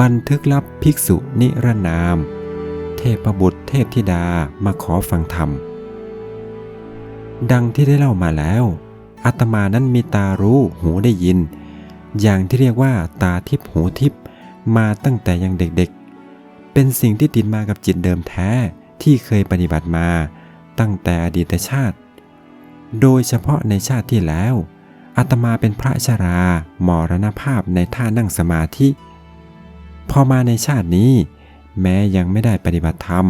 บันทึกลับภิกษุนิรนาม เทพบุตรเทพธิดามาขอฟังธรรม ดังที่ได้เล่ามาแล้ว อาตมานั้นมีตารู้หูได้ยิน อย่างที่เรียกว่าตาทิพหูทิพมาตั้งแต่ยังเด็กๆ เป็นสิ่งที่ติดมากับจิตเดิมแท้ที่เคยปฏิบัติมาตั้งแต่อดีตชาติ โดยเฉพาะในชาติที่แล้วอาตมาเป็นพระชรามรณภาพในท่านั่งสมาธิ พอมาในชาตินี้ แม้ยังไม่ได้ปฏิบัติธรรม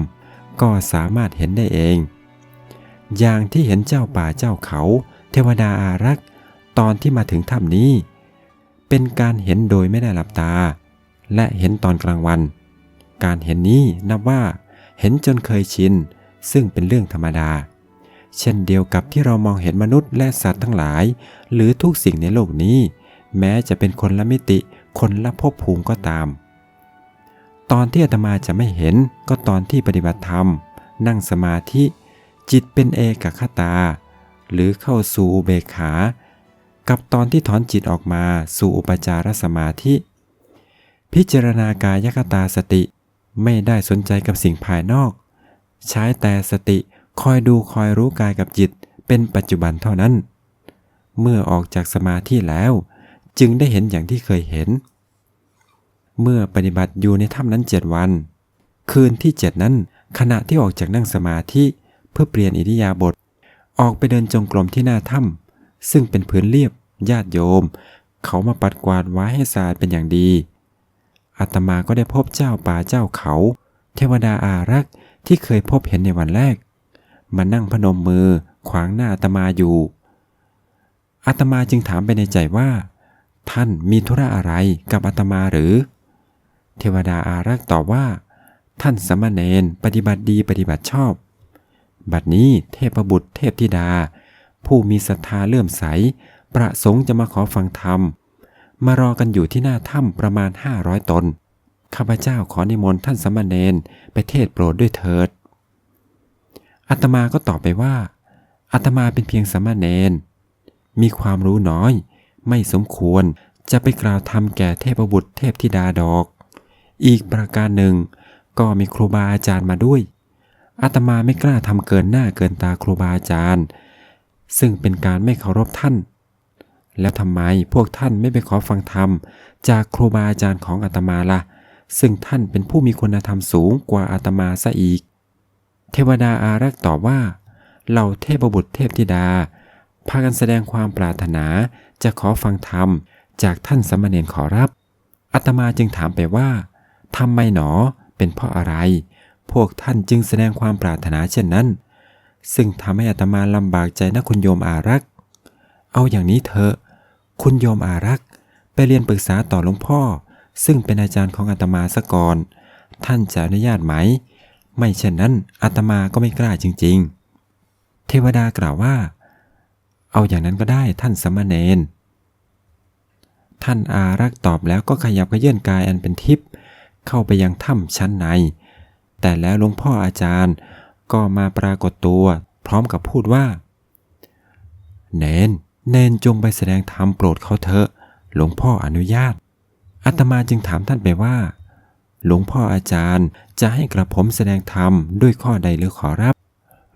ก็สามารถเห็นได้เอง อย่างที่เห็นเจ้าป่าเจ้าเขา เทวดาอารักษ์ตอนที่มาถึงถ้ำนี้ เป็นการเห็นโดยไม่ได้หลับตา และเห็นตอนกลางวัน การเห็นนี้นับว่า เห็นจนเคยชิน ซึ่งเป็นเรื่องธรรมดา เช่นเดียวกับที่เรามองเห็นมนุษย์และสัตว์ทั้งหลาย หรือทุกสิ่งในโลกนี้ แม้จะเป็นคนละมิติ คนละภพภูมิก็ตาม ตอนที่อาตมาจะไม่เห็นก็ตอนที่ปฏิบัติธรรม นั่งสมาธิ จิตเป็นเอกคตา หรือเข้าสู่เบขา กับตอนที่ถอนจิตออกมาสู่อุปจารสมาธิ พิจารณากายคตาสติ ไม่ได้สนใจกับสิ่งภายนอก ใช้แต่สติคอยดูคอยรู้กายกับจิตเป็นปัจจุบันเท่านั้น เมื่อออกจากสมาธิแล้ว จึงได้เห็นอย่างที่เคยเห็น เมื่อปฏิบัติอยู่ในถ้ำนั้นเจ็ดวัน คืนที่เจ็ดนั้น ขณะที่ออกจากนั่งสมาธิเพื่อเปลี่ยนอิริยาบถออกไปเดินจงกรมที่หน้าถ้ำซึ่งเป็นพื้นเรียบญาติโยม เขามาปัดกวาดไว้ให้สะอาดเป็นอย่างดีอาตมาก็ได้พบเจ้าป่าเจ้าเขา เทวดาอารักษ์ที่เคยพบเห็นในวันแรก มานั่งพนมมือขวางหน้าอาตมาอยู่อาตมาจึงถามไปในใจว่า ท่านมีธุระอะไรกับอาตมาหรือ เทวดาอารักษ์ตอบว่า ท่านสมณเณรปฏิบัติดีปฏิบัติชอบ บัดนี้เทพบุตรเทพธิดา ผู้มีศรัทธาเลื่อมใส ประสงค์จะมาขอฟังธรรม มารอกันอยู่ที่หน้าถ้ำประมาณ 500 ตน ข้าพเจ้าขอนิมนต์ท่านสมณเณรไปเทศโปรดด้วยเถิดอาตมาก็ตอบไปว่าอาตมาเป็นเพียงสมณเณรมีความรู้น้อย ไม่สมควรจะไปกล่าวธรรมแก่เทพบุตรเทพธิดาดอก อีกประการหนึ่ง ก็มีครูบาอาจารย์มาด้วย อาตมาไม่กล้าทำเกินหน้าเกินตาครูบาอาจารย์ ซึ่งเป็นการไม่เคารพท่าน แล้วทำไมพวกท่านไม่ไปขอฟังธรรม จากครูบาอาจารย์ของอาตมาละ่ะ ซึ่งท่านเป็นผู้มีคุณธรรมสูงกว่าอาตมาซะอีก เทวดาอารักษ์ตอบว่าเหล่าเทพบุตรเทพธิดา พากันแสดงความปรารถนาจะขอฟังธรรมจากท่านสมณเณรขอรับอาตมาจึงถามไปว่า ทำไมหนอ เป็นเพราะอะไร พวกท่านจึงแสดงความปรารถนาเช่นนั้น ซึ่งทำให้อาตมาลำบากใจนะคุณโยมอารักษ์เอาอย่างนี้เถอะ คุณโยมอารักษ์ไปเรียนปรึกษาต่อหลวงพ่อ ซึ่งเป็นอาจารย์ของอาตมาซะก่อน ท่านจะอนุญาตไหม ไม่เช่นนั้นอาตมาก็ไม่กล้าจริง ๆ เทวดากล่าวว่า เอาอย่างนั้นก็ได้ท่านสมณเณรท่านอารักษ์ตอบแล้วก็ขยับขยื่นกายอันเป็นทิพย์ เข้าไปยังถ้ำชั้นใน แต่แล้วหลวงพ่ออาจารย์ก็มาปรากฏตัวพร้อมกับพูดว่า เนน เนนจงไปแสดงธรรมโปรดเขาเถอะ หลวงพ่ออนุญาตอาตมาจึงถามท่านไปว่า หลวงพ่ออาจารย์จะให้กระผมแสดงธรรมด้วยข้อใดหรือขอรับ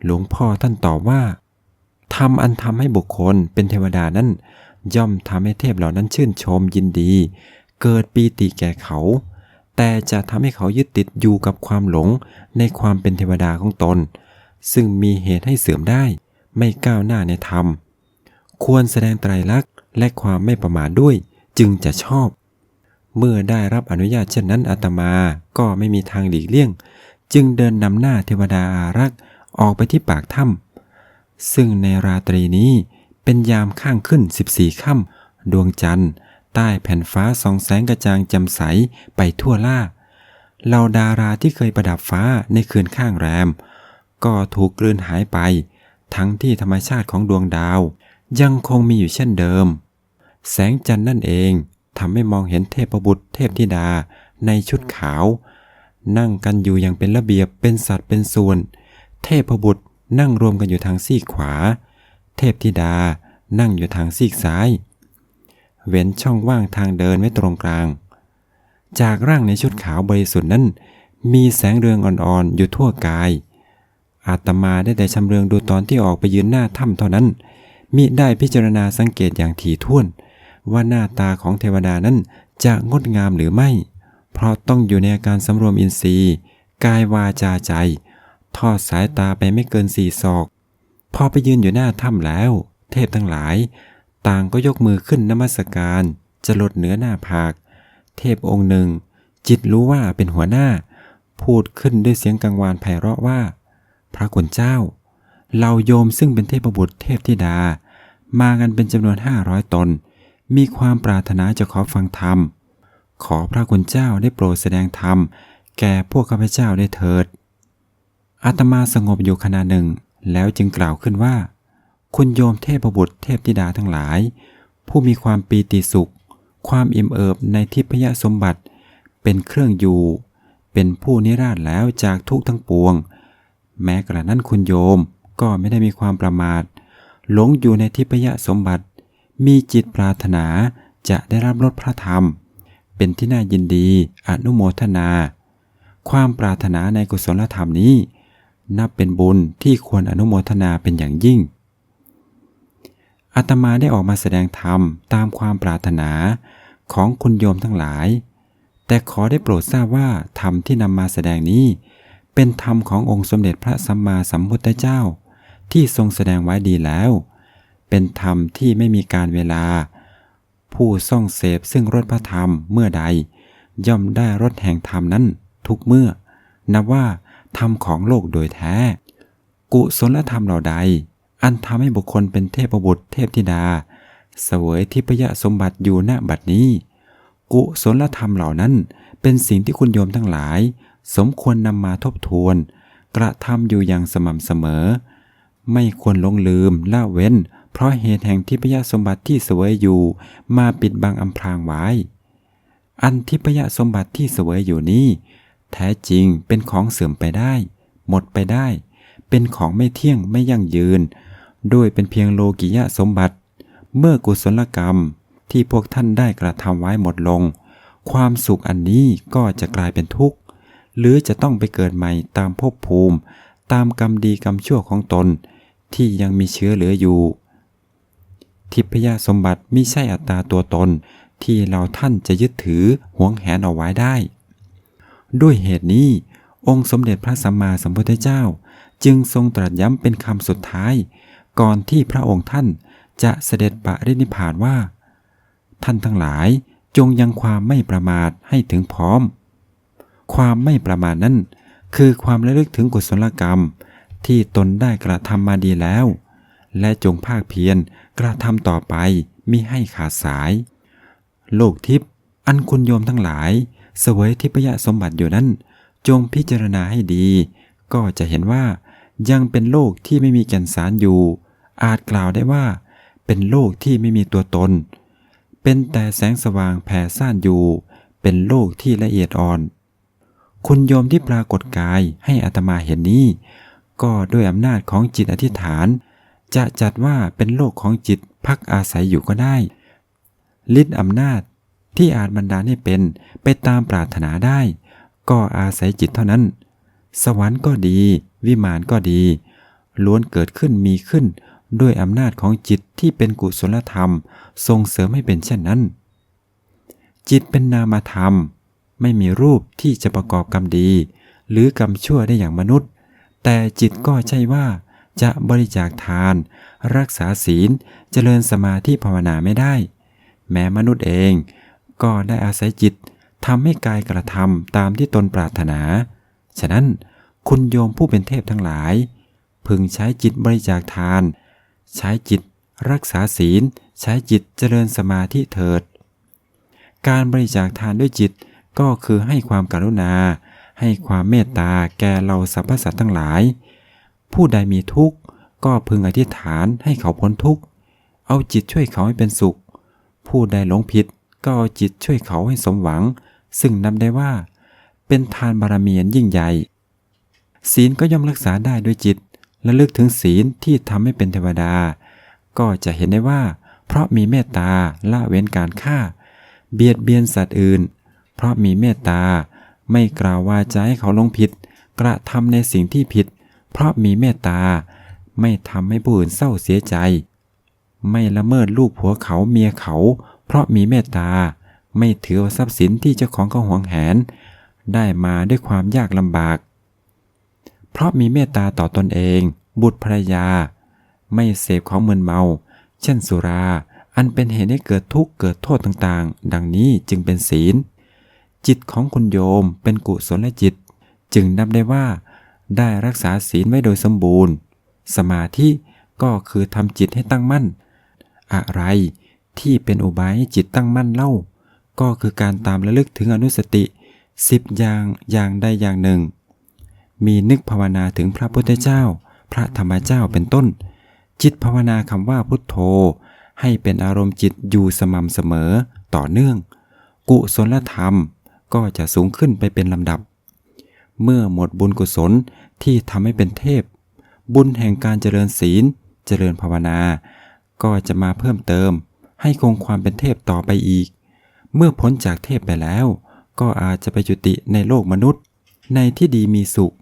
หลวงพ่อท่านตอบว่าธรรมอันทำให้บุคคลเป็นเทวดานั้น ย่อมทำให้เทพเหล่านั้นชื่นชมยินดี เกิดปีติแก่เขา แต่จะทำให้เขายึดติดอยู่กับความหลงในความเป็นเทวดาของตน ซึ่งมีเหตุให้เสื่อมได้ไม่ก้าวหน้าในธรรม ควรแสดงไตรลักษณ์และความไม่ประมาทด้วยจึงจะชอบ เมื่อได้รับอนุญาตเช่นนั้นอาตมาก็ไม่มีทางหลีกเลี่ยง จึงเดินนำหน้าเทวดาอารักษ์ออกไปที่ปากถ้ำซึ่งในราตรีนี้เป็นยามข้างขึ้น 14ค่ำดวงจันทร์ ใต้แผ่นฟ้าส่องแสงกระจ่างจ่มใสไปทั่วล่าเหล่าดาราที่เคยประดับฟ้าในคืนข้างแรม ก็ถูกกลืนหายไป ทั้งที่ธรรมชาติของดวงดาว ยังคงมีอยู่เช่นเดิม แสงจันทร์นั่นเองทำให้มองเห็นเทพบุตรเทพธิดาในชุดขาว นั่งกันอยู่อย่างเป็นระเบียบเป็นสัตว์เป็นส่วน เทพบุตรนั่งรวมกันอยู่ทางซีกขวา เทพธิดานั่งอยู่ทางซีกซ้าย เว้นช่องว่างทางเดินไว้ตรงกลาง จากร่างในชุดขาวบริสุทธิ์นั้น มีแสงเรืองอ่อนๆอยู่ทั่วกาย อาตมาได้แต่ชำเลืองดูตอนที่ออกไปยืนหน้าถ้ำเท่านั้น มิได้พิจารณาสังเกตอย่างถี่ถ้วน ว่าหน้าตาของเทวดานั้นจะงดงามหรือไม่ เพราะต้องอยู่ในอาการสำรวมอินทรีย์ กายวาจาใจ ทอดสายตาไปไม่เกินสี่ศอก พอไปยืนอยู่หน้าถ้ำแล้ว เทพทั้งหลาย ต่างก็ยกมือขึ้นนมัสการ จะลดเหนือหน้าผาก เทพองค์หนึ่ง จิตรู้ว่าเป็นหัวหน้า พูดขึ้นด้วยเสียงกังวานไพเราะว่า พระคุณเจ้า เราโยมซึ่งเป็นเทพบุตรเทพธิดา มากันเป็นจำนวนห้าร้อยตน มีความปรารถนาจะขอฟังธรรม ขอพระคุณเจ้าได้โปรดแสดงธรรม แก่พวกข้าพเจ้าได้เถิดอาตมาสงบอยู่ขณะหนึ่ง แล้วจึงกล่าวขึ้นว่า คุณโยมเทพบุตรเทพธิดาทั้งหลาย ผู้มีความปีติสุข ความอิ่มเอิบในทิพยสมบัติ เป็นเครื่องอยู่ เป็นผู้นิราชแล้วจากทุกทั้งปวง แม้กระนั้นคุณโยมก็ไม่ได้มีความประมาท หลงอยู่ในทิพยสมบัติ มีจิตปรารถนาจะได้รับรสพระธรรม เป็นที่น่ายินดีอนุโมทนา ความปรารถนาในกุศลธรรมนี้ นับเป็นบุญที่ควรอนุโมทนาเป็นอย่างยิ่ง อาตมาได้ออกมาแสดงธรรมตามความปรารถนาของคุณโยมทั้งหลาย แต่ขอได้โปรดทราบว่าธรรมที่นำมาแสดงนี้ เป็นธรรมขององค์สมเด็จพระสัมมาสัมพุทธเจ้า ที่ทรงแสดงไว้ดีแล้ว เป็นธรรมที่ไม่มีการเวลา ผู้ส่องเสพซึ่งรสพระธรรมเมื่อใด ย่อมได้รสแห่งธรรมนั้น ทุกเมื่อ นับว่าธรรมของโลกโดยแท้ กุศลธรรมเหล่าใด อันทำให้บุคคลเป็นเทพบุตรเทพธิดา เสวยทิพยสมบัติอยู่ณบัดนี้ กุศลธรรมเหล่านั้น เป็นสิ่งที่คุณโยมทั้งหลาย สมควรนำมาทบทวน กระทำอยู่อย่างสม่ำเสมอ ไม่ควรลงลืมละเว้น เพราะเหตุแห่งทิพยสมบัติที่เสวยอยู่มาปิดบังอำพรางไว้ อันทิพยสมบัติที่เสวยอยู่นี้ แท้จริงเป็นของเสื่อมไปได้ หมดไปได้ เป็นของไม่เที่ยงไม่ยั่งยืน โดยเป็นเพียงโลกิยะสมบัติ เมื่อกุศลกรรมที่พวกท่านได้กระทำไว้หมดลง ความสุขอันนี้ก็จะกลายเป็นทุกข์ หรือจะต้องไปเกิดใหม่ตามภพภูมิ ตามกรรมดีกรรมชั่วของตน ที่ยังมีเชื้อเหลืออยู่ ทิพยสมบัติไมิใช่อัตตาตัวตนที่เราท่านจะยึดถือหวงแหนเอาไว้ได้ ด้วยเหตุนี้ องค์สมเด็จพระสัมมาสัมพุทธเจ้า จึงทรงตรัสย้ำเป็นคำสุดท้าย ก่อนที่พระองค์ท่านจะเสด็จปรินิพพานว่า ท่านทั้งหลายจงยังความไม่ประมาทให้ถึงพร้อม ความไม่ประมาทนั้น คือความระลึกถึงกุศลกรรม ที่ตนได้กระทำมาดีแล้ว และจงภาคเพียรกระทำต่อไปมิให้ขาดสาย โลกทิพย์อันคุณโยมทั้งหลายเสวยทิพยสมบัติอยู่นั้น จงพิจารณาให้ดี ก็จะเห็นว่า ยังเป็นโลกที่ไม่มีแก่นสารอยู่ อาจกล่าวได้ว่า เป็นโลกที่ไม่มีตัวตน เป็นแต่แสงสว่างแผ่ซ่านอยู่ เป็นโลกที่ละเอียดอ่อน คุณโยมที่ปรากฏกายให้อาตมาเห็นนี้ ก็ด้วยอำนาจของจิตอธิษฐาน จะจัดว่าเป็นโลกของจิตพักอาศัยอยู่ก็ได้ฤทธิ์อำนาจที่อาจบันดาให้เป็นไปตามปรารถนาได้ ก็อาศัยจิตเท่านั้น สวรรค์ก็ดี วิมานก็ดี ล้วนเกิดขึ้นมีขึ้นด้วยอำนาจของจิตที่เป็นกุศลธรรม ส่งเสริมให้เป็นเช่นนั้น จิตเป็นนามธรรม ไม่มีรูปที่จะประกอบกรรมดี หรือกรรมชั่วได้อย่างมนุษย์ แต่จิตก็ใช่ว่าจะบริจาคทาน รักษาศีลเจริญสมาธิภาวนาไม่ได้ แม้มนุษย์เองก็ได้อาศัยจิตทำให้กายกระทำตามที่ตนปรารถนา ฉะนั้น คุณโยมผู้เป็นเทพทั้งหลาย พึงใช้จิตบริจาคทาน ใช้จิตรักษาศีล ใช้จิตเจริญสมาธิเถิด การบริจาคทานด้วยจิตก็คือให้ความกรุณา ให้ความเมตตาแก่เราสรรพสัตว์ทั้งหลาย ผู้ใดมีทุกข์ก็พึงอธิษฐานให้เขาพ้นทุกข์ เอาจิตช่วยเขาให้เป็นสุข ผู้ใดหลงผิดก็เอาจิตช่วยเขาให้สมหวัง ซึ่งนำได้ว่า เป็นทานบารมีอันยิ่งใหญ่ ศีลก็ย่อมรักษาได้ด้วยจิตและลึกถึงศีลที่ทำให้เป็นเทวดา ก็จะเห็นได้ว่า เพราะมีเมตตาละเว้นการฆ่า เบียดเบียนสัตว์อื่น เพราะมีเมตตา ไม่กล่าววาจาให้เขาลงผิด กระทำในสิ่งที่ผิด เพราะมีเมตตา ไม่ทำให้ผู้อื่นเศร้าเสียใจ ไม่ละเมิดลูกผัวเขาเมียเขา เพราะมีเมตตา ไม่ถือทรัพย์สินที่เจ้าของเขาหวงแหน ได้มาด้วยความยากลำบาก เพราะมีเมตตาต่อตอนเอง บุตรภรยา ไม่เสพของมึนเมา เช่นสุรา อันเป็นเหตุให้เกิดทุกข์เกิดโทษต่างๆ ดังนี้จึงเป็นศีล จิตของคุณโยมเป็นกุศลจิต จึงนับได้ว่า ได้รักษาศีลไว้โดยสมบูรณ์ สมาธิก็คือทำจิตให้ตั้งมั่น อะไรที่เป็นอุบายให้จิตตั้งมั่นเล่า ก็คือการตามระลึกถึงอนุสติสิบอย่างอย่างใดอย่างหนึ่ง มีนึกภาวนาถึงพระพุทธเจ้า พระธรรมเจ้าเป็นต้น จิตภาวนาคำว่าพุทโธ ให้เป็นอารมณ์จิตอยู่สม่ำเสมอต่อเนื่อง กุศลธรรมก็จะสูงขึ้นไปเป็นลำดับ เมื่อหมดบุญกุศลที่ทำให้เป็นเทพ บุญแห่งการเจริญศีล เจริญภาวนา ก็จะมาเพิ่มเติม ให้คงความเป็นเทพต่อไปอีก เมื่อพ้นจากเทพไปแล้ว ก็อาจจะไปจุติในโลกมนุษย์ ในที่ดีมีสุข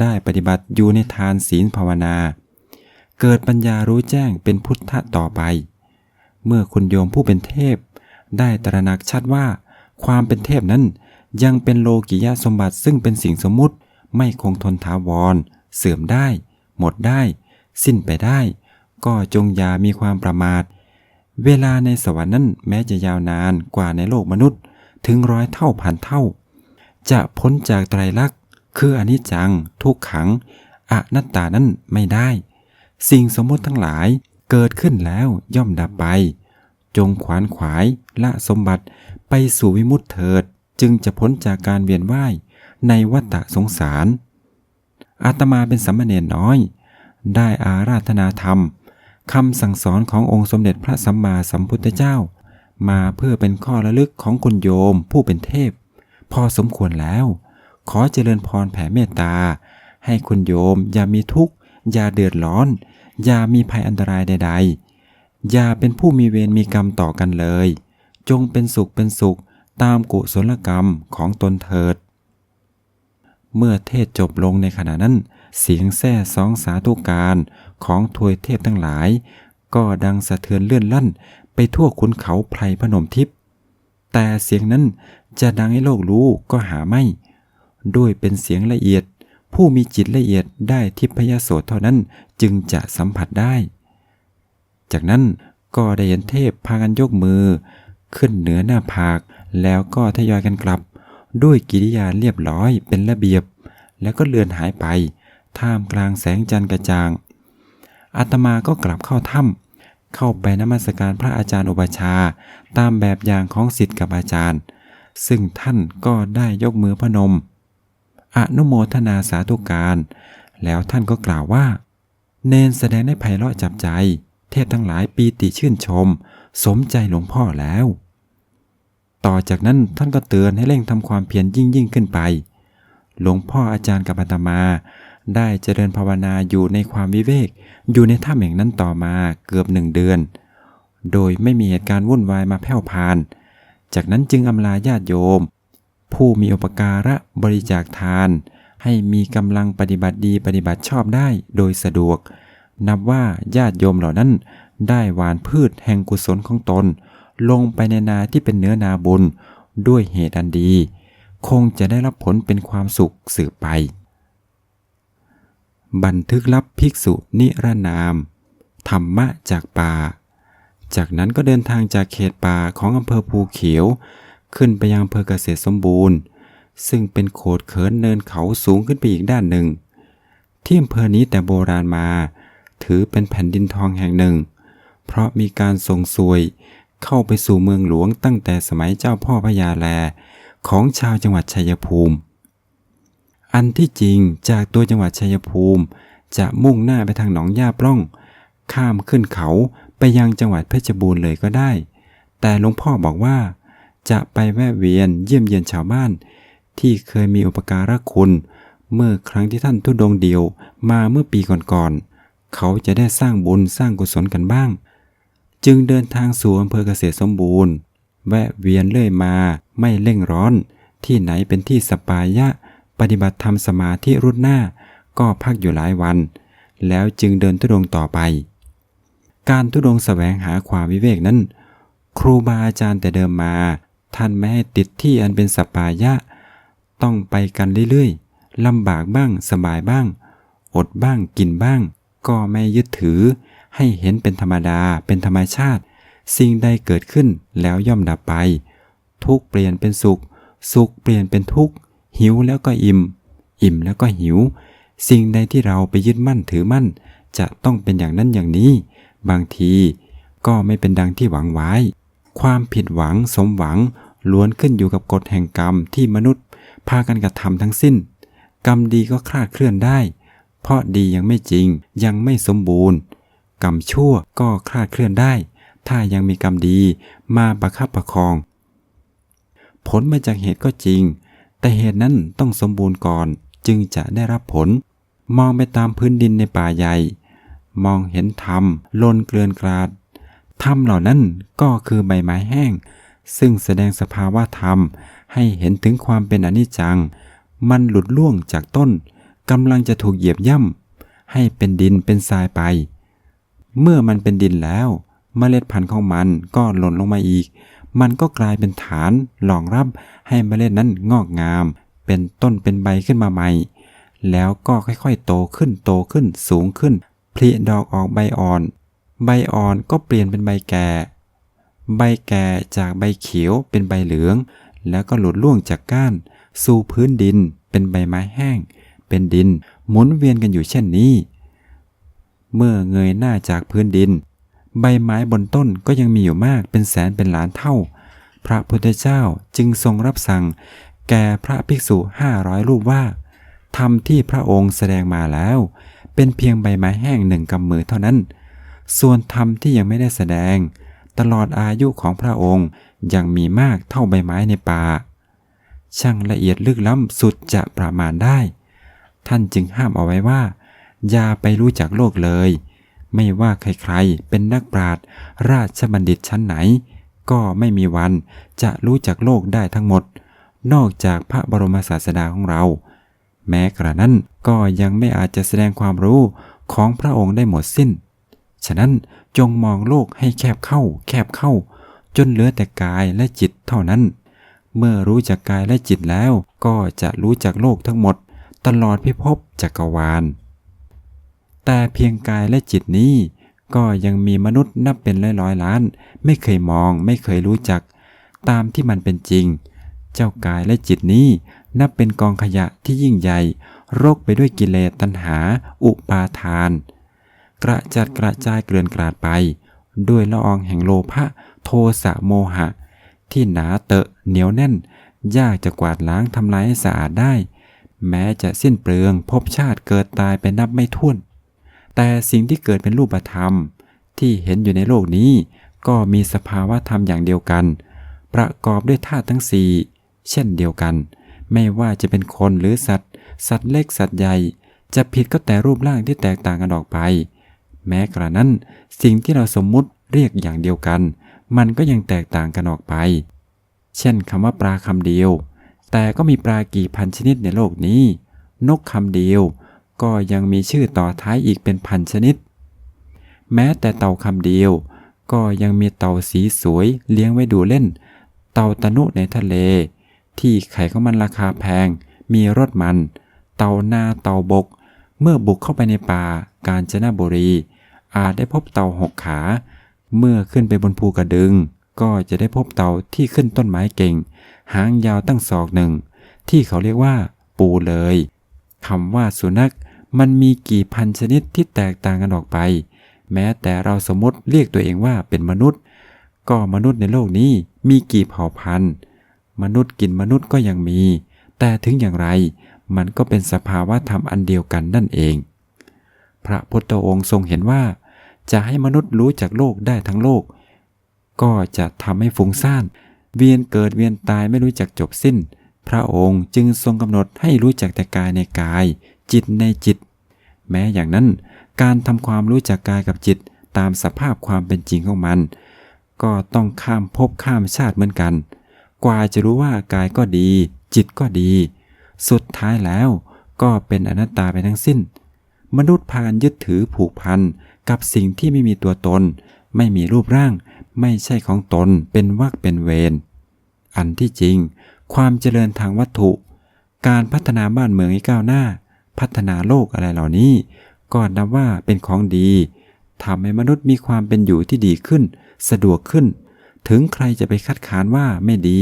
ได้ปฏิบัติอยู่ในทานศีลภาวนา เกิดปัญญารู้แจ้งเป็นพุทธะต่อไป เมื่อคุณโยมผู้เป็นเทพ ได้ตระหนักชัดว่า ความเป็นเทพนั้นยังเป็นโลกิยะสมบัติซึ่งเป็นสิ่งสมมุติไม่คงทนถาวร เสื่อมได้ หมดได้ สิ้นไปได้ ก็จงอย่ามีความประมาท เวลาในสวรรค์นั้นแม้จะยาวนานกว่าในโลกมนุษย์ ถึงร้อยเท่าพันเท่า จะพ้นจากไตรลักษณ คืออนิจจัง ทุกขัง อนัตตานั้นไม่ได้ สิ่งสมมติทั้งหลายเกิดขึ้นแล้วย่อมดับไป จงขวานขวายละสมบัติไปสู่วิมุตเถิด จึงจะพ้นจากการเวียนว่ายในวัฏสงสาร อาตมาเป็นสัมมเนรน้อย ได้อาราธนาธรรมคำสั่งสอนขององค์สมเด็จพระสัมมาสัมพุทธเจ้า มาเพื่อเป็นข้อระลึกของคุณโยมผู้เป็นเทพ พอสมควรแล้ว ขอเจริญพรแผ่เมตตา ให้คุณโยม อย่ามีทุกข์ อย่าเดือดร้อน อย่ามีภัยอันตรายใด ๆ อย่าเป็นผู้มีเวรมีกรรมต่อกันเลย จงเป็นสุขเป็นสุขตามกุศลกรรมของตนเถิด เมื่อเทศจบลงในขณะนั้น เสียงแซ่สองสาธุการของทวยเทพทั้งหลาย ก็ดังสะเทือนเลื่อนลั่น ไปทั่วขุนเขาไพรพนมทิพย์แต่เสียงนั้นจะดังให้โลกรู้ก็หาไม่ ด้วยเป็นเสียงละเอียด ผู้มีจิตละเอียดได้ทิพยโสตเท่านั้นจึงจะสัมผัสได้ จากนั้นก็ได้เห็นเทพพากันยกมือ ขึ้นเหนือหน้าผาก แล้วก็ทยอยกันกลับ ด้วยกิริยาเรียบร้อยเป็นระเบียบ แล้วก็เลือนหายไป ท่ามกลางแสงจันทร์กระจ่างอาตมาก็กลับเข้าถ้ำเข้าไปนมัสการพระอาจารย์อุปชา ตามแบบอย่างของสิทธิ์กับอาจารย์ ซึ่งท่านก็ได้ยกมือพนม อนุโมทนาสาธุการ แล้วท่านก็กล่าวว่า เนนแสดงได้ไพเราะจับใจ เทพทั้งหลายปีติชื่นชม สมใจหลวงพ่อแล้ว ต่อจากนั้นท่านก็เตือนให้เร่งทำความเพียรยิ่งยิ่งขึ้นไป หลวงพ่ออาจารย์กับอาตมาได้เจริญภาวนาอยู่ในความวิเวก อยู่ในถ้ำแห่งนั้นต่อมาเกือบหนึ่งเดือน โดยไม่มีเหตุการณ์วุ่นวายมาแผ่วพาน จากนั้นจึงอำลาญาติโยม ผู้มีอุปการะบริจาคทาน ให้มีกำลังปฏิบัติดีปฏิบัติชอบได้โดยสะดวก นับว่าญาติโยมเหล่านั้น ได้หวานพืชแห่งกุศลของตน ลงไปในนาที่เป็นเนื้อนาบุญ ด้วยเหตุอันดี คงจะได้รับผลเป็นความสุขสืบไป บันทึกลับภิกษุนิรนาม ธรรมะจากป่าจากนั้นก็เดินทางจากเขตป่าของอำเภอภูเขียว ขึ้นไปยังอำเภอเกษตรสมบูรณ์ ซึ่งเป็นโขดเขินเนินเขาสูงขึ้นไปอีกด้านหนึ่ง ที่อำเภอนี้แต่โบราณมา ถือเป็นแผ่นดินทองแห่งหนึ่ง เพราะมีการส่งสวยเข้าไปสู่เมืองหลวงตั้งแต่สมัยเจ้าพ่อพญาแลของชาวจังหวัดชัยภูมิ อันที่จริงจากตัวจังหวัดชัยภูมิ จะมุ่งหน้าไปทางหนองย่าปล้อง ข้ามขึ้นเขาไปยังจังหวัดเพชรบูรณ์เลยก็ได้ แต่หลวงพ่อบอกว่า จะไปแวะเวียนเยี่ยมเยียนชาวบ้าน ที่เคยมีอุปการะคุณ เมื่อครั้งที่ท่านทุดงเดียวมาเมื่อปีก่อนๆเขาจะได้สร้างบุญสร้างกุศลกันบ้าง จึงเดินทางสู่อำเภอเกษตรสมบูรณ์ แวะเวียนเลื่อยมาไม่เร่งร้อน ที่ไหนเป็นที่สปายะ ปฏิบัติธรรมสมาธิรุ่นหน้า ก็พักอยู่หลายวัน แล้วจึงเดินทุดงต่อไป การทุดงค์แสวงหาความวิเวกนั้น ครูบาอาจารย์แต่เดิมมา ท่านไม่ให้ติดที่อันเป็นสปายะ ต้องไปกันเรื่อยๆลำบากบ้างสบายบ้าง อดบ้างกินบ้าง ก็ไม่ยึดถือ ให้เห็นเป็นธรรมดาเป็นธรรมชาติ สิ่งใดเกิดขึ้นแล้วย่อมดับไป ทุกเปลี่ยนเป็นสุข สุขเปลี่ยนเป็นทุกข์หิวแล้วก็อิ่ม อิ่มแล้วก็หิว สิ่งใดที่เราไปยึดมั่นถือมั่น จะต้องเป็นอย่างนั้นอย่างนี้ บางทีก็ไม่เป็นดังที่หวังไว้ ความผิดหวังสมหวังล้วนขึ้นอยู่กับกฎแห่งกรรมที่มนุษย์ พากันกระทำทั้งสิ้น กรรมดีก็คลาดเคลื่อนได้ เพราะดียังไม่จริงยังไม่สมบูรณ์ กรรมชั่วก็คลาดเคลื่อนได้ ถ้ายังมีกรรมดีมาประคับประคอง ผลมาจากเหตุก็จริง แต่เหตุนั้นต้องสมบูรณ์ก่อนจึงจะได้รับผล มองไปตามพื้นดินในป่าใหญ่ มองเห็นธรรมลนเกลื่อนกลาด ธรรมเหล่านั้นก็คือใบไม้แห้ง ซึ่งแสดงสภาวะธรรมให้เห็นถึงความเป็นอนิจจัง มันหลุดล่วงจากต้นกำลังจะถูกเหยียบย่ำให้เป็นดินเป็นทรายไป เมื่อมันเป็นดินแล้วเมล็ดพันธุ์ของมันก็หล่นลงมาอีก มันก็กลายเป็นฐานรองรับให้เมล็ดนั้นงอกงาม เป็นต้นเป็นใบขึ้นมาใหม่ แล้วก็ค่อยๆ โตขึ้นโตขึ้นสูงขึ้นผลิดอกออกใบอ่อน ใบอ่อนก็เปลี่ยนเป็นใบแก่ ใบแก่จากใบเขียวเป็นใบเหลือง แล้วก็หลุดล่วงจากก้าน สู่พื้นดิน เป็นใบไม้แห้ง เป็นดิน หมุนเวียนกันอยู่เช่นนี้ เมื่อเงยหน้าจากพื้นดิน ใบไม้บนต้นก็ยังมีอยู่มากเป็นแสนเป็นล้านเท่า พระพุทธเจ้าจึงทรงรับสั่ง แก่พระภิกษุห้าร้อยรูปว่าธรรมที่พระองค์แสดงมาแล้ว เป็นเพียงใบไม้แห้งหนึ่งกำมือเท่านั้น ส่วนธรรมที่ยังไม่ได้แสดง ตลอดอายุของพระองค์ยังมีมากเท่าใบไม้ในป่า ช่างละเอียดลึกล้ำสุดจะประมาณได้ ท่านจึงห้ามเอาไว้ว่า อย่าไปรู้จักโลกเลย ไม่ว่าใครๆ เป็นนักปราชญ์ราชบัณฑิตชั้นไหน ก็ไม่มีวันจะรู้จักโลกได้ทั้งหมด นอกจากพระบรมศาสดาของเรา แม้กระนั้นก็ยังไม่อาจจะแสดงความรู้ของพระองค์ได้หมดสิ้น ฉะนั้นจงมองโลกให้แคบเข้า แคบเข้า จนเหลือแต่กายและจิตเท่านั้น เมื่อรู้จักกายและจิตแล้ว ก็จะรู้จักโลกทั้งหมด ตลอดพิภพจักรวาล แต่เพียงกายและจิตนี้ ก็ยังมีมนุษย์นับเป็นร้อยร้อยล้าน ไม่เคยมองไม่เคยรู้จัก ตามที่มันเป็นจริง เจ้ากายและจิตนี้นับเป็นกองขยะที่ยิ่งใหญ่ รกไปด้วยกิเลสตัณหา อุปาทาน กระจัดกระจายเกลื่อนกลาดไป ด้วยละอองแห่งโลภะโทสะโมหะ ที่หนาเตอะเหนียวแน่น ยากจะกวาดล้างทำลายให้สะอาดได้ แม้จะสิ้นเปลืองภพชาติเกิดตายไปนับไม่ถ้วน แต่สิ่งที่เกิดเป็นรูปธรรม ที่เห็นอยู่ในโลกนี้ ก็มีสภาวะธรรมอย่างเดียวกัน ประกอบด้วยธาตุทั้งสี่เช่นเดียวกัน ไม่ว่าจะเป็นคนหรือสัตว์ สัตว์เล็กสัตว์ใหญ่ จะผิดก็แต่รูปร่างที่แตกต่างกันออกไป แม้กระนั้น สิ่งที่เราสมมุติเรียกอย่างเดียวกัน มันก็ยังแตกต่างกันออกไป เช่นคำว่าปลาคำเดียว แต่ก็มีปลากี่พันชนิดในโลกนี้ นกคำเดียว ก็ยังมีชื่อต่อท้ายอีกเป็นพันชนิด แม้แต่เต่าคำเดียว ก็ยังมีเต่าสีสวยเลี้ยงไว้ดูเล่น เต่าตะนุในทะเล ที่ไข่ของมันราคาแพง มีรสมัน เต่านาเต่าบก เมื่อบุกเข้าไปในป่ากาญจนบุรี อาจได้พบเต่าหกขา เมื่อขึ้นไปบนภูกระดึง ก็จะได้พบเต่าที่ขึ้นต้นไม้เก่ง หางยาวตั้งศอกหนึ่ง ที่เขาเรียกว่า ปูเลยคำว่าสุนัขมันมีกี่พันชนิดที่แตกต่างกันออกไป แม้แต่เราสมมติเรียกตัวเองว่าเป็นมนุษย์ ก็มนุษย์ในโลกนี้มีกี่เผ่าพันธุ์ มนุษย์กินมนุษย์ก็ยังมี แต่ถึงอย่างไร มันก็เป็นสภาวะธรรมอันเดียวกันนั่นเอง พระพุทธองค์ทรงเห็นว่า จะให้มนุษย์รู้จักโลกได้ทั้งโลก ก็จะทำให้ฟุ้งซ่าน เวียนเกิดเวียนตายไม่รู้จักจบสิ้น พระองค์จึงทรงกำหนดให้รู้จักแต่กายในกาย จิตในจิต แม้อย่างนั้น การทำความรู้จักกายกับจิตตามสภาพความเป็นจริงของมัน ก็ต้องข้ามภพข้ามชาติเหมือนกัน กว่าจะรู้ว่ากายก็ดี จิตก็ดี สุดท้ายแล้วก็เป็นอนัตตาไปทั้งสิ้น มนุษย์พานยึดถือผูกพัน กับสิ่งที่ไม่มีตัวตน ไม่มีรูปร่าง ไม่ใช่ของตนเป็นวักเป็นเวรอันที่จริง ความเจริญทางวัตถุ การพัฒนาบ้านเมืองให้ก้าวหน้า พัฒนาโลกอะไรเหล่านี้ก็นับว่าเป็นของดีทำให้มนุษย์มีความเป็นอยู่ที่ดีขึ้น สะดวกขึ้น ถึงใครจะไปคัดค้านว่าไม่ดี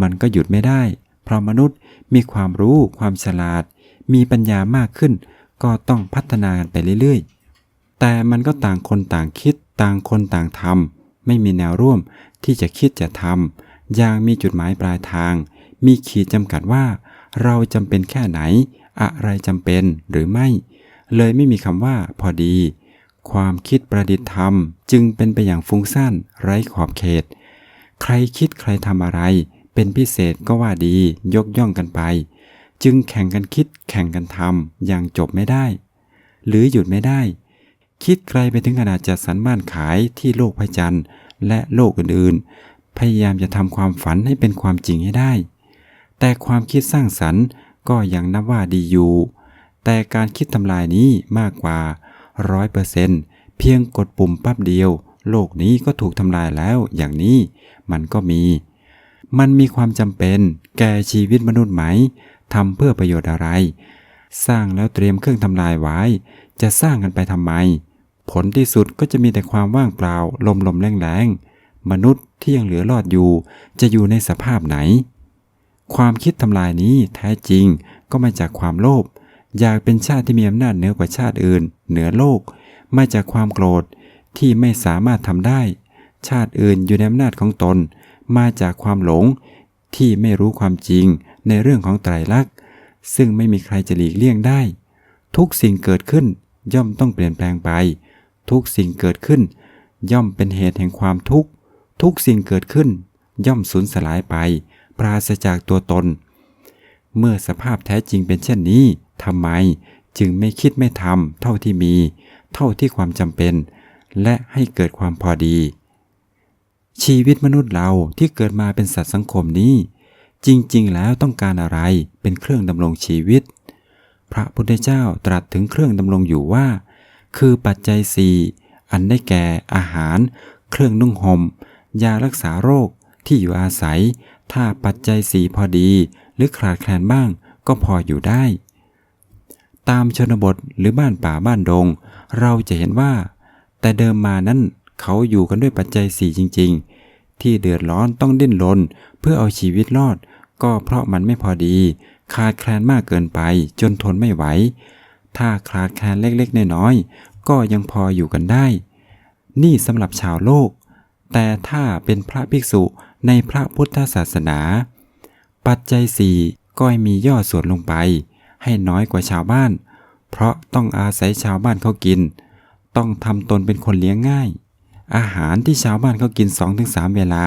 มันก็หยุดไม่ได้ เพราะมนุษย์มีความรู้ความฉลาด มีปัญญามากขึ้น ก็ต้องพัฒนากันไปเรื่อยๆ แต่มันก็ต่างคนต่างคิดต่างคนต่างทำไม่มีแนวร่วมที่จะคิดจะทำอย่างมีจุดหมายปลายทาง มีขีดจำกัดว่า เราจำเป็นแค่ไหน อะไรจำเป็นหรือไม่ เลยไม่มีคำว่าพอดี ความคิดประดิษฐ์ธรรม จึงเป็นไปอย่างฟุ้งซ่านไร้ขอบเขต ใครคิดใครทำอะไร เป็นพิเศษก็ว่าดี ยกย่องกันไป จึงแข่งกันคิดแข่งกันทำอย่างจบไม่ได้ หรือหยุดไม่ได้ คิดไกลไปถึงขนาดจัดสรรบ้านขายที่โลกพระจันทร์ และโลกอื่นๆ พยายามจะทำความฝันให้เป็นความจริงให้ได้ แต่ความคิดสร้างสรรค์ก็ยังนับว่าดีอยู่ แต่การคิดทำลายนี้มากกว่าร้อยเปอร์เซนต์เพียงกดปุ่มปั๊บเดียว โลกนี้ก็ถูกทำลายแล้วอย่างนี้มันก็มี มันมีความจำเป็นแก่ชีวิตมนุษย์ไหมทำเพื่อประโยชน์อะไร สร้างแล้วเตรียมเครื่องทำลายไว้ จะสร้างกันไปทำไม ผลที่สุดก็จะมีแต่ความว่างเปล่า ลมลมแรงแรงมนุษย์ที่ยังเหลือรอดอยู่ จะอยู่ในสภาพไหน ความคิดทำลายนี้แท้จริงก็มาจากความโลภอยากเป็นชาติที่มีอำนาจเหนือกว่าชาติอื่น เหนือโลก มาจากความโกรธที่ไม่สามารถทำได้ ชาติอื่นอยู่ในอำนาจของตน มาจากความหลง ที่ไม่รู้ความจริงในเรื่องของไตรลักษณ์ ซึ่งไม่มีใครจะหลีกเลี่ยงได้ ทุกสิ่งเกิดขึ้นย่อมต้องเปลี่ยนแปลงไป ทุกสิ่งเกิดขึ้น ย่อมเป็นเหตุแห่งความทุกข์ ทุกสิ่งเกิดขึ้น ย่อมสูญสลายไป ปราศจากตัวตน เมื่อสภาพแท้จริงเป็นเช่นนี้ทำไมจึงไม่คิดไม่ทำเท่าที่มี เท่าที่ความจำเป็น และให้เกิดความพอดี ชีวิตมนุษย์เราที่เกิดมาเป็นสัตว์สังคมนี้ จริงๆ แล้วต้องการอะไรเป็นเครื่องดำรงชีวิต พระพุทธเจ้าตรัสถึงเครื่องดำรงอยู่ว่า คือปัจจัยสี่อันได้แก่อาหาร เครื่องนุ่งหม่มยารักษาโรคที่อยู่อาศัย ถ้าปัจจัยสีพอดี หรือขาดแคลนบ้างก็พออยู่ได้ ตามชนบทหรือบ้านป่าบ้านดง เราจะเห็นว่า แต่เดิมมานั้นเขาอยู่กันด้วยปัจจัยสี่จริง ๆ ที่เดือดร้อนต้องดิ้นรนเพื่อเอาชีวิตรอด ก็เพราะมันไม่พอดี ขาดแคลนมากเกินไปจนทนไม่ไหว ถ้าขาดแคลนเล็กๆน้อยๆก็ยังพออยู่กันได้ นี่สำหรับชาวโลก แต่ถ้าเป็นพระภิกษุในพระพุทธศาสนา ปัจจัยสี่ก็มีย่อส่วนลงไป ให้น้อยกว่าชาวบ้าน เพราะต้องอาศัยชาวบ้านเขากิน ต้องทำตนเป็นคนเลี้ยงง่าย อาหารที่ชาวบ้านเขากิน 2-3 เวลา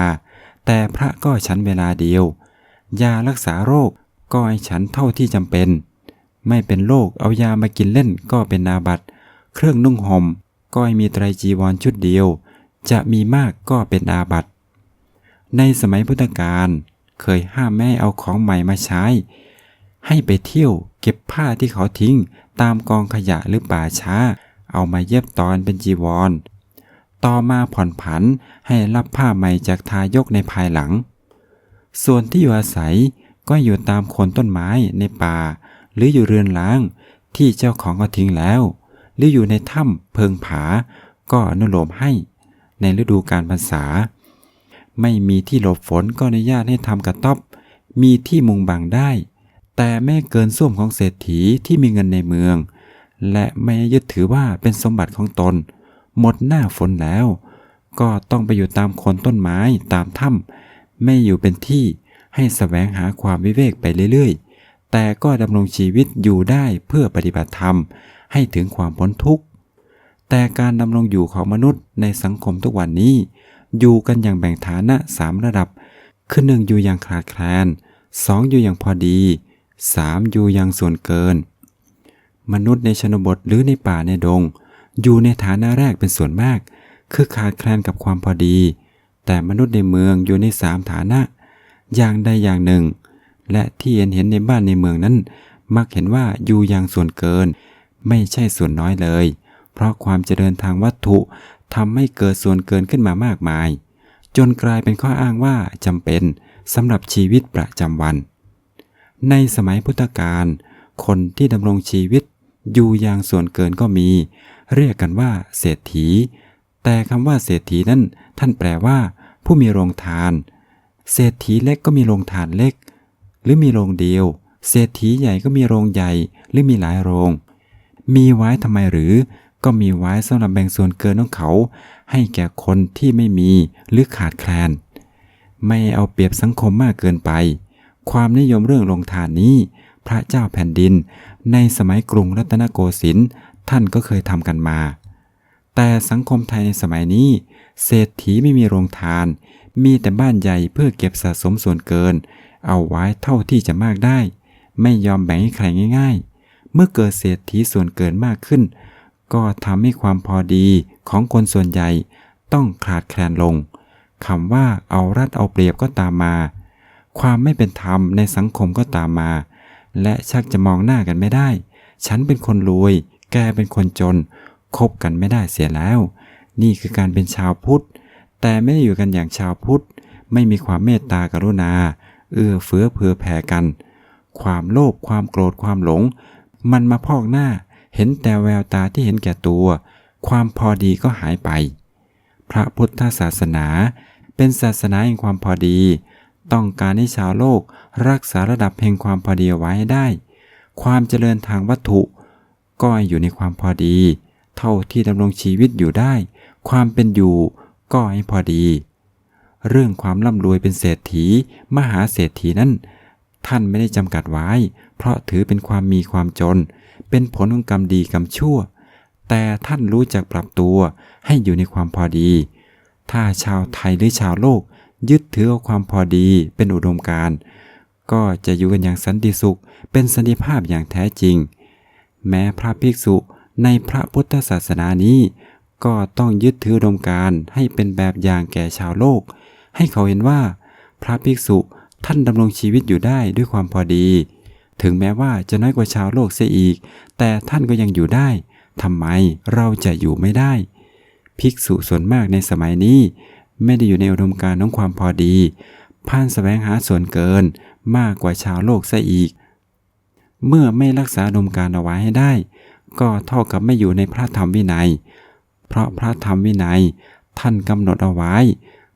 แต่พระก็ฉันเวลาเดียว ยารักษาโรคก็ให้ฉันเท่าที่จำเป็น ไม่เป็นโรคเอายามากินเล่นก็เป็นนาบัตเครื่องนุ่งห่มก็ให้มีไตรจีวรชุดเดียว จะมีมากก็เป็นอาบัตในสมัยพุทธกาลเคยห้ามแม่เอาของใหม่มาใช้ ให้ไปเที่ยวเก็บผ้าที่เขาทิ้งตามกองขยะหรือป่าช้า เอามาเย็บตอนเป็นจีวร ต่อมาผ่อนผันให้รับผ้าใหม่จากทายกในภายหลัง ส่วนที่อยู่อาศัยก็อยู่ตามโคนต้นไม้ในป่า หรืออยู่เรือนล้างที่เจ้าของก็ทิ้งแล้ว หรืออยู่ในถ้ำเพิงผา ก็อนุโลมให้ ในฤดูการพรรษา ไม่มีที่หลบฝนก็อนุญาตให้ทำกระต๊อบ มีที่มุงบังได้ แต่ไม่เกินส้วมของเศรษฐีที่มีเงินในเมือง และไม่ยึดถือว่าเป็นสมบัติของตน หมดหน้าฝนแล้ว ก็ต้องไปอยู่ตามโคนต้นไม้ตามถ้ำไม่อยู่เป็นที่ให้แสวงหาความวิเวกไปเรื่อยๆ แต่ก็ดำรงชีวิตอยู่ได้เพื่อปฏิบัติธรรม ให้ถึงความพ้นทุกข์ แต่การดำรงอยู่ของมนุษย์ในสังคมทุกวันนี้ อยู่กันอย่างแบ่งฐานะสามระดับ คือหนึ่งอยู่อย่างขาดแคลนสองอยู่อย่างพอดีสามอยู่อย่างส่วนเกิน มนุษย์ในชนบทหรือในป่าในดง อยู่ในฐานะแรกเป็นส่วนมาก คือขาดแคลนกับความพอดี แต่มนุษย์ในเมืองอยู่ในสามฐานะ อย่างใดอย่างหนึ่ง และที่เห็นเห็นในบ้านในเมืองนั้น มักเห็นว่าอยู่อย่างส่วนเกิน ไม่ใช่ส่วนน้อยเลย เพราะความเจริญทางวัตถุทำให้เกิดส่วนเกินขึ้นมามากมาย จนกลายเป็นข้ออ้างว่าจำเป็นสำหรับชีวิตประจำวัน ในสมัยพุทธกาลคนที่ดำรงชีวิตอยู่อย่างส่วนเกินก็มี เรียกกันว่า เศรษฐี แต่คำว่าเศรษฐีนั้น ท่านแปลว่า ผู้มีโรงทาน เศรษฐีเล็กก็มีโรงทานเล็ก หรือมีโรงเดียว เศรษฐีใหญ่ก็มีโรงใหญ่หรือมีหลายโรง มีไว้ทำไมหรือ ก็มีไว้สำหรับแบ่งส่วนเกินของเขา ให้แก่คนที่ไม่มีหรือขาดแคลน ไม่เอาเปรียบสังคมมากเกินไป ความนิยมเรื่องลงทานนี้ พระเจ้าแผ่นดิน ในสมัยกรุงรัตนโกสินทร์ท่านก็เคยทำกันมา แต่สังคมไทยในสมัยนี้ เศรษฐีไม่มีโรงทาน มีแต่บ้านใหญ่เพื่อเก็บสะสมส่วนเกิน เอาไว้เท่าที่จะมากได้ ไม่ยอมแบ่งให้ใครง่าย ๆ เมื่อเกิดเศรษฐีส่วนเกินมากขึ้น ก็ทำให้ความพอดีของคนส่วนใหญ่ต้องขาดแคลนลงคำว่าเอารัดเอาเปรียบก็ตามมา ความไม่เป็นธรรมในสังคมก็ตามมา และชักจะมองหน้ากันไม่ได้ ฉันเป็นคนรวย แกเป็นคนจน คบกันไม่ได้เสียแล้ว นี่คือการเป็นชาวพุทธ แต่ไม่ได้อยู่กันอย่างชาวพุทธ ไม่มีความเมตตากรุณา เอื้อเฟื้อเผื่อแผ่กัน ความโลภความโกรธความหลง มันมาพอกหน้า เห็นแต่แววตาที่เห็นแก่ตัว ความพอดีก็หายไป พระพุทธศาสนาเป็นศาสนาแห่งความพอดี ต้องการให้ชาวโลกรักษาระดับแห่งความพอดีไว้ได้ ความเจริญทางวัตถุ ก็อยู่ในความพอดี เท่าที่ดำรงชีวิตอยู่ได้ ความเป็นอยู่ก็ให้พอดี เรื่องความร่ำรวยเป็นเศรษฐี มหาเศรษฐีนั้น ท่านไม่ได้จำกัดไว้ เพราะถือเป็นความมีความจน เป็นผลของกรรมดีกรรมชั่ว แต่ท่านรู้จักปรับตัวให้อยู่ในความพอดี ถ้าชาวไทยหรือชาวโลก ยึดถือความพอดีเป็นอุดมการณ์ก็จะอยู่กันอย่างสันติสุข เป็นสันติภาพอย่างแท้จริง แม้พระภิกษุในพระพุทธศาสนานี้ ก็ต้องยึดถืออุดมการให้เป็นแบบอย่างแก่ชาวโลก ให้เขาเห็นว่า พระภิกษุท่านดำรงชีวิตอยู่ได้ด้วยความพอดี ถึงแม้ว่าจะน้อยกว่าชาวโลกเสียอีก แต่ท่านก็ยังอยู่ได้ทำไมเราจะอยู่ไม่ได้ ภิกษุส่วนมากในสมัยนี้ ไม่ได้อยู่ในอุดมการณ์ของความพอดีพ่านแสวงหาส่วนเกินมากกว่าชาวโลกซะอีก เมื่อไม่รักษาอุดมการเอาไว้ให้ได้ ก็เท่ากับไม่อยู่ในพระธรรมวินัย เพราะพระธรรมวินัย ท่านกำหนดเอาไว้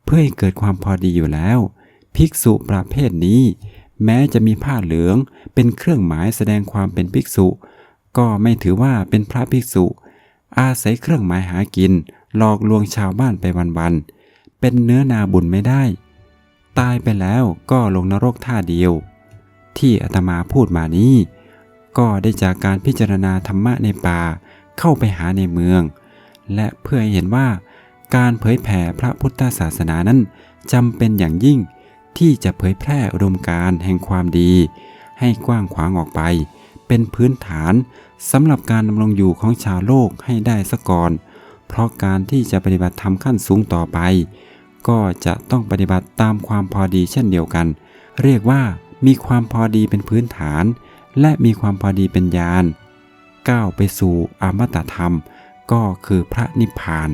เพื่อให้เกิดความพอดีอยู่แล้ว ภิกษุประเภทนี้ แม้จะมีผ้าเหลืองเป็นเครื่องหมายแสดงความเป็นภิกษุ ก็ไม่ถือว่าเป็นพระภิกษุ อาศัยเครื่องหมายหากิน หลอกลวงชาวบ้านไปวันๆเป็นเนื้อนาบุญไม่ได้ ตายไปแล้วก็ลงนรกท่าเดียว ที่อาตมาพูดมานี้ ก็ได้จากการพิจารณาธรรมะในป่าเข้าไปหาในเมือง และเพื่อให้เห็นว่า การเผยแผ่พระพุทธศาสนานั้นจำเป็นอย่างยิ่งที่จะเผยแพร่อุดมการแห่งความดี ให้กว้างขวางออกไป เป็นพื้นฐานสำหรับการดำรงอยู่ของชาวโลกให้ได้ซะก่อน เพราะการที่จะปฏิบัติธรรมขั้นสูงต่อไป ก็จะต้องปฏิบัติตามความพอดีเช่นเดียวกัน เรียกว่ามีความพอดีเป็นพื้นฐาน และมีความพอดีเป็นญาณก้าวไปสู่อมตะธรรม ก็คือพระนิพพาน